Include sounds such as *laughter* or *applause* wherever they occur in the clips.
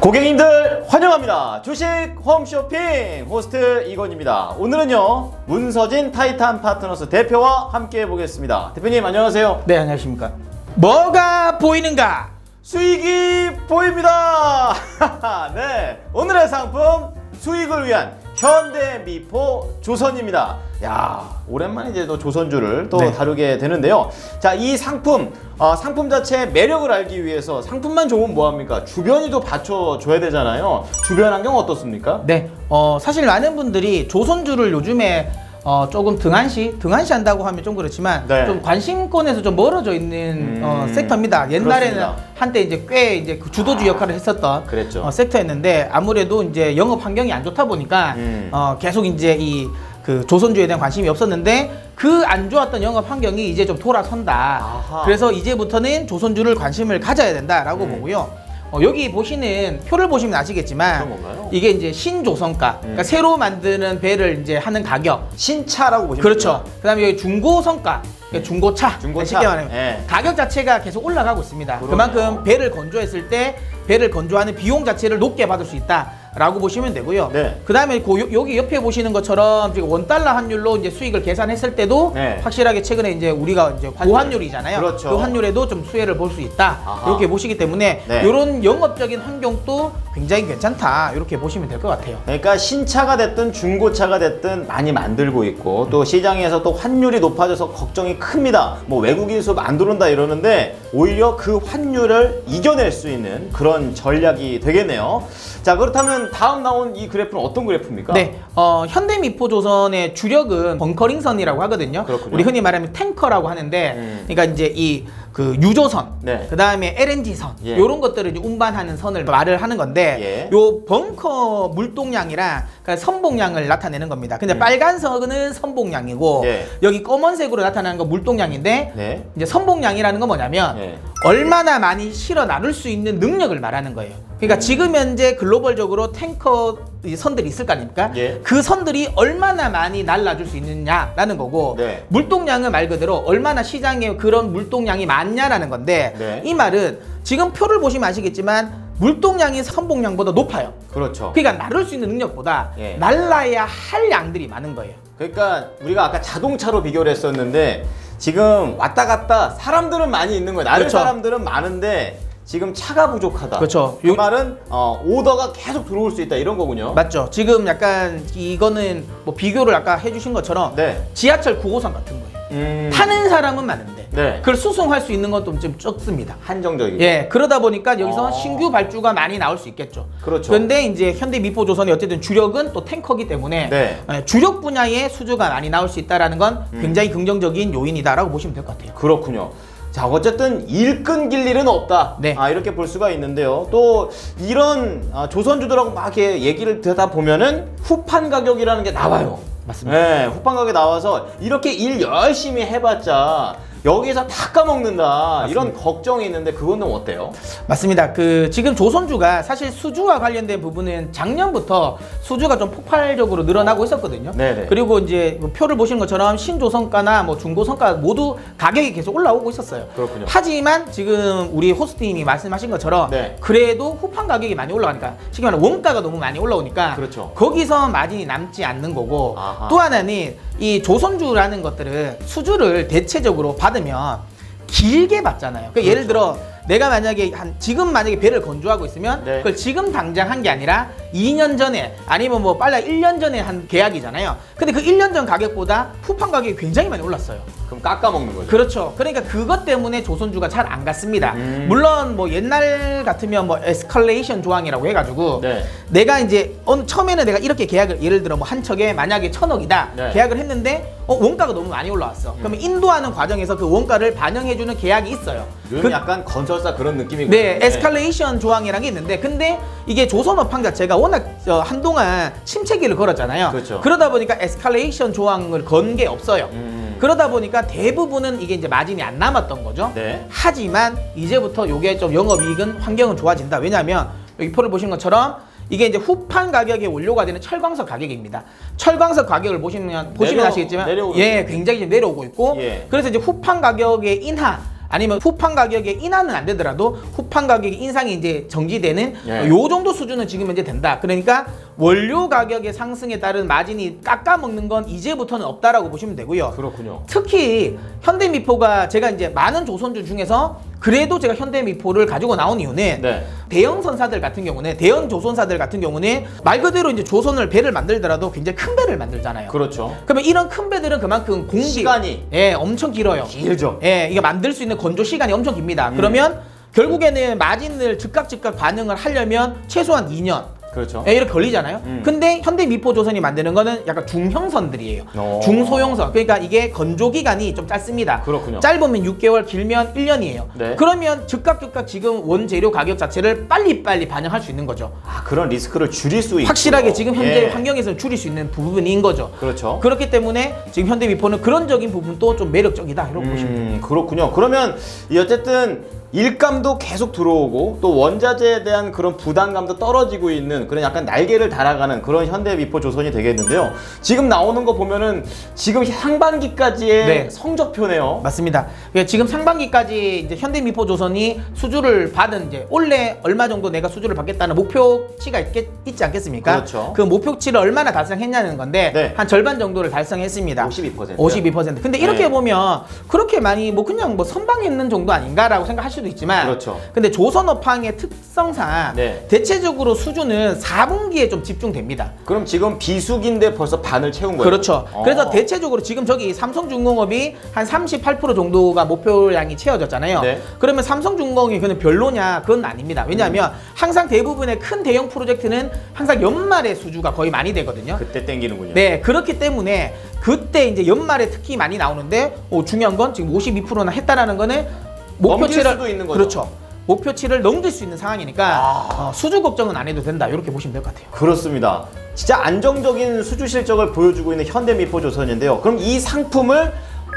고객님들 환영합니다. 주식 홈쇼핑 호스트 이건입니다. 오늘은요 문서진 타이탄 파트너스 대표와 함께 해보겠습니다. 대표님 안녕하세요. 네, 안녕하십니까. 뭐가 보이는가? 수익이 보입니다. *laughs* 네 오늘의 상품 수익을 위한 현대미포 조선입니다. 야 오랜만에 이제 또 조선주를 또 네. 다루게 되는데요. 자 이 상품 어, 상품 자체의 매력을 알기 위해서 상품만 좋으면 뭐합니까? 주변이 또 받쳐줘야 되잖아요. 주변 환경 어떻습니까? 네, 어, 사실 많은 분들이 조선주를 요즘에 어, 조금 등한시, 등한시 한다고 하면 좀 그렇지만 네. 좀 관심권에서 좀 멀어져 있는 음, 어, 섹터입니다. 옛날에는 그렇습니다. 한때 이제 꽤 이제 그 주도주 역할을 했었던 그랬죠. 어, 섹터였는데 아무래도 이제 영업 환경이 안 좋다 보니까 음. 어, 계속 이제 이 그 조선주에 대한 관심이 없었는데 그 안 좋았던 영업 환경이 이제 좀 돌아선다. 아하. 그래서 이제부터는 조선주를 관심을 가져야 된다라고 음. 보고요. 어, 여기 보시는 표를 보시면 아시겠지만? 이게 이제 신조선가, 그러니까 음. 새로 만드는 배를 이제 하는 가격. 신차라고 보시면 그렇죠. 그다음에 여기 중고성가, 그러니까 중고차, 중고차. 쉽게 말하면 예. 가격 자체가 계속 올라가고 있습니다. 그럼요. 그만큼 배를 건조했을 때 배를 건조하는 비용 자체를 높게 받을 수 있다 라고 보시면 되고요. 네. 그 다음에 그 요- 여기 옆에 보시는 것처럼 지금 원 달러 환율로 이제 수익을 계산했을 때도 네. 확실하게 최근에 이제 우리가 이제 고환율이잖아요. 그렇죠. 그 환율에도 좀 수혜를 볼 수 있다. 아하. 이렇게 보시기 때문에 네. 이런 영업적인 환경도 굉장히 괜찮다. 이렇게 보시면 될 것 같아요. 그러니까 신차가 됐든 중고차가 됐든 많이 만들고 있고 또 시장에서 또 환율이 높아져서 걱정이 큽니다. 뭐 외국인 수업 안 들어온다 이러는데 오히려 그 환율을 이겨낼 수 있는 그런 전략이 되겠네요. 자 그렇다면 다음 나온 이 그래프는 어떤 그래프입니까? 네, 어, 현대미포조선의 주력은 벙커링선이라고 하거든요. 그렇군요. 우리 흔히 말하면 탱커라고 하는데, 음. 그러니까 이제 이그 유조선, 네. 그 다음에 LNG선, 예. 이런 것들을 이제 운반하는 선을 말을 하는 건데, 예. 요 벙커 물동량이랑 그러니까 선봉량을 나타내는 겁니다. 근데 음. 빨간 선은 선봉량이고, 예. 여기 검은색으로 나타나는 건 물동량인데, 네. 이제 선봉량이라는 건 뭐냐면 예. 얼마나 많이 실어 나눌 수 있는 능력을 말하는 거예요. 그러니까 음. 지금 현재 글로벌적으로 탱커 이 선들이 있을 거 아닙니까? 예. 그 선들이 얼마나 많이 날라줄 수 있느냐라는 거고 네. 물동량은 말 그대로 얼마나 시장에 그런 물동량이 많냐라는 건데 네. 이 말은 지금 표를 보시면 아시겠지만 물동량이 선봉량보다 높아요. 그렇죠. 그러니까 나눌 수 있는 능력보다 예. 날라야 할 양들이 많은 거예요. 그러니까 우리가 아까 자동차로 비교를 했었는데 지금 왔다 갔다 사람들은 많이 있는 거예요. 나를 그렇죠. 사람들은 많은데 지금 차가 부족하다. 그렇죠. 그 요- 말은 어, 오더가 계속 들어올 수 있다 이런 거군요. 맞죠? 지금 약간 이거는 뭐 비교를 아까 해주신 것처럼 네. 지하철 9호선 같은 거예요. 음, 타는 사람은 많은데 네. 그걸 수송할 수 있는 건좀 적습니다. 한정적이고. 예, 그러다 보니까 여기서 어. 신규 발주가 많이 나올 수 있겠죠. 그렇죠. 그런데 이제 현대 미포 조선이 어쨌든 주력은 또 탱커기 때문에 네. 예, 주력 분야의 수주가 많이 나올 수 있다라는 건 음. 굉장히 긍정적인 요인이다라고 보시면 될 것 같아요. 그렇군요. 자, 어쨌든 일 끊길 일은 없다. 네. 아, 이렇게 볼 수가 있는데요. 또 이런 아, 조선주들하고 막 이렇게 얘기를 듣다 보면은 후판 가격이라는 게 나와요. 맞습니다. 네, 후판 가격이 나와서 이렇게 일 열심히 해봤자 여기서 다 까먹는다. 이런 걱정이 있는데 그거는 어때요? 맞습니다. 그 지금 조선주가 사실 수주와 관련된 부분은 작년부터 수주가 좀 폭발적으로 늘어나고 있었거든요. 네네. 그리고 이제 뭐 표를 보시는 것처럼 신조선가나 뭐 중고선가 모두 가격이 계속 올라오고 있었어요. 그렇군요. 하지만 지금 우리 호스트님이 말씀하신 것처럼 네. 그래도 후판 가격이 많이 올라가니까 말하면 원가가 너무 많이 올라오니까 그렇죠. 거기서 마진이 남지 않는 거고 아하. 또 하나는 이 조선주라는 것들은 수주를 대체적으로 받으면 길게 받잖아요. 그러니까 예를 들어 내가 만약에 한 지금 만약에 배를 건조하고 있으면 네. 그걸 지금 당장 한 게 아니라 2년 전에 아니면 뭐 빨라 1년 전에 한 계약이잖아요. 근데 그 1년 전 가격보다 후판 가격이 굉장히 많이 올랐어요. 그럼 깎아 먹는 거죠. 그렇죠. 그러니까 그것 때문에 조선주가 잘 안 갔습니다. 음. 물론 뭐 옛날 같으면 뭐 에스컬레이션 조항이라고 해가지고 네. 내가 이제 어느 처음에는 내가 이렇게 계약을 예를 들어 뭐 한 척에 만약에 천억이다 네. 음. 계약을 했는데 어, 원가가 너무 많이 올라왔어. 그러면 인도하는 과정에서 그 원가를 반영해주는 계약이 있어요. 요즘 그- 약간 건설사 그런 느낌이고. 네, 에스컬레이션 조항이라는 게 있는데, 근데 이게 조선업황 자체가 워낙 어, 한동안 침체기를 걸었잖아요. 그렇죠. 러다 보니까 에스컬레이션 조항을 건 게 없어요. 음. 그러다 보니까 대부분은 이게 이제 마진이 안 남았던 거죠. 네. 하지만 이제부터 요게 좀 영업이익은 환경은 좋아진다. 왜냐하면 여기 표를 보신 것처럼 이게 이제 후판 가격의 원료가 되는 철광석 가격입니다. 철광석 가격을 보시면 보시면 내려- 아시겠지만 예. 굉장히 이제 내려오고 있고 예. 그래서 이제 후판 가격의 인하 아니면 후판 가격에 인하는 안 되더라도 후판 가격에 인상이 이제 정지되는 예. 요 정도 수준은 지금 현재 된다. 그러니까 원료 가격의 상승에 따른 마진이 깎아 먹는 건 이제부터는 없다라고 보시면 되고요. 그렇군요. 특히 현대미포가 제가 이제 많은 조선주 중에서 그래도 제가 현대 미포를 가지고 나온 이유는 네. 대형 선사들 같은 경우는 대형 조선사들 같은 경우는 말 그대로 이제 조선을 배를 만들더라도 굉장히 큰 배를 만들잖아요. 그렇죠. 그러면 이런 큰 배들은 그만큼 공기 시간이 예 엄청 길어요. 길죠. 예 이게 만들 수 있는 건조 시간이 엄청 음. 깁니다. 그러면 결국에는 마진을 즉각 즉각 반응을 하려면 최소한 2년 그렇죠. 예, 이렇게 걸리잖아요. 음. 근데 현대 미포 조선이 만드는 거는 약간 중형선들이에요. 오. 중소형선. 그러니까 이게 건조 기간이 좀 짧습니다. 그렇군요. 짧으면 6개월, 길면 1년이에요. 네. 그러면 즉각 즉각 지금 원재료 가격 자체를 빨리빨리 반영할 수 있는 거죠. 아, 그런 리스크를 줄일 수 있고 확실하게 지금 현재 예. 환경에서 줄일 수 있는 부분인 거죠. 그렇죠. 그렇기 때문에 지금 현대 미포는 그런적인 부분도 좀 매력적이다 이렇게 보시면 돼요. 음, 그렇군요. 그러면 이 어쨌든 일감도 계속 들어오고 또 원자재에 대한 그런 부담감도 떨어지고 있는 그런 약간 날개를 달아가는 그런 현대 미포 조선이 되겠는데요. 지금 나오는 거 보면은 지금 상반기까지의 네. 성적표네요. 맞습니다. 그러니까 지금 상반기까지 이제 현대 미포 조선이 수주를 받은 이제 올해 얼마 정도 내가 수주를 받겠다는 목표치가 있겠, 있지 않겠습니까? 그렇죠. 그 목표치를 얼마나 달성했냐는 건데 네. 한 절반 정도를 달성했습니다. 52%. 52%. 근데 이렇게 네. 보면 그렇게 많이 뭐 그냥 뭐 선방했는 정도 아닌가라고 생각할 수도 있지만 그렇죠. 근데 조선업황의 특성상 네. 대체적으로 수주는 4분기에 좀 집중됩니다. 그럼 지금 비수기인데 벌써 반을 채운 거예요. 그렇죠. 어. 그래서 대체적으로 지금 저기 삼성중공업이 한 38% 정도가 목표량이 채워졌잖아요. 네. 그러면 삼성중공업이 그는 별로냐? 그건 아닙니다. 왜냐하면 항상 대부분의 큰 대형 프로젝트는 항상 연말에 수주가 거의 많이 되거든요. 그때 땡기는군요. 네, 그렇기 때문에 그때 이제 연말에 특히 많이 나오는데 어, 중요한 건 지금 52%나 했다라는 거는 목표치를 넘길 수도 있는 거죠. 그렇죠. 목표치를 넘길 수 있는 상황이니까 아. 어, 수주 걱정은 안 해도 된다. 이렇게 보시면 될 것 같아요. 그렇습니다. 진짜 안정적인 수주 실적을 보여주고 있는 현대미포조선인데요. 그럼 이 상품을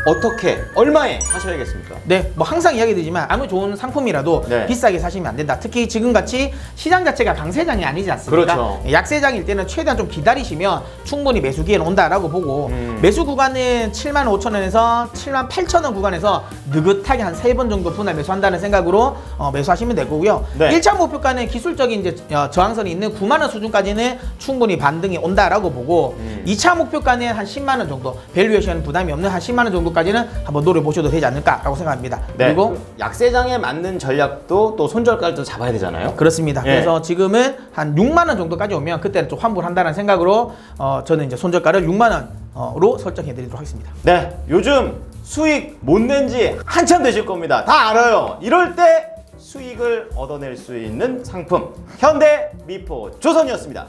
어떻게 얼마에 사셔야겠습니까? 네, 뭐 항상 이야기드리지만 아무리 좋은 상품이라도 네. 비싸게 사시면 안 된다. 특히 지금 같이 시장 자체가 강세장이 아니지 않습니까? 그렇죠. 약세장일 때는 최대한 좀 기다리시면 충분히 매수 기회는 온다라고 보고 음. 매수 구간은 7만 5천 원에서 7만 8천 원 구간에서 느긋하게 한 세 번 정도 분할 매수한다는 생각으로 어, 매수하시면 될 거고요. 네. 일 1차 목표가는 기술적인 이제 어, 저항선이 있는 9만 원 수준까지는 충분히 반등이 온다라고 보고 음. 이 2차 목표가는 한 10만 원 정도 밸류에이션 부담이 없는 한 10만 원 정도 까지는 한번 노려보셔도 되지 않을까라고 생각합니다. 네. 그리고 약세장에 맞는 전략도 또 손절가를 또 잡아야 되잖아요. 그렇습니다. 예. 그래서 지금은 한 6만 원 정도까지 오면 그때는 좀 환불한다는 생각으로 어, 저는 이제 손절가를 6만 원으로 설정해 드리도록 하겠습니다. 네, 요즘 수익 못 낸지 한참 되실 겁니다. 다 알아요. 이럴 때 수익을 얻어낼 수 있는 상품 현대 미포 조선이었습니다.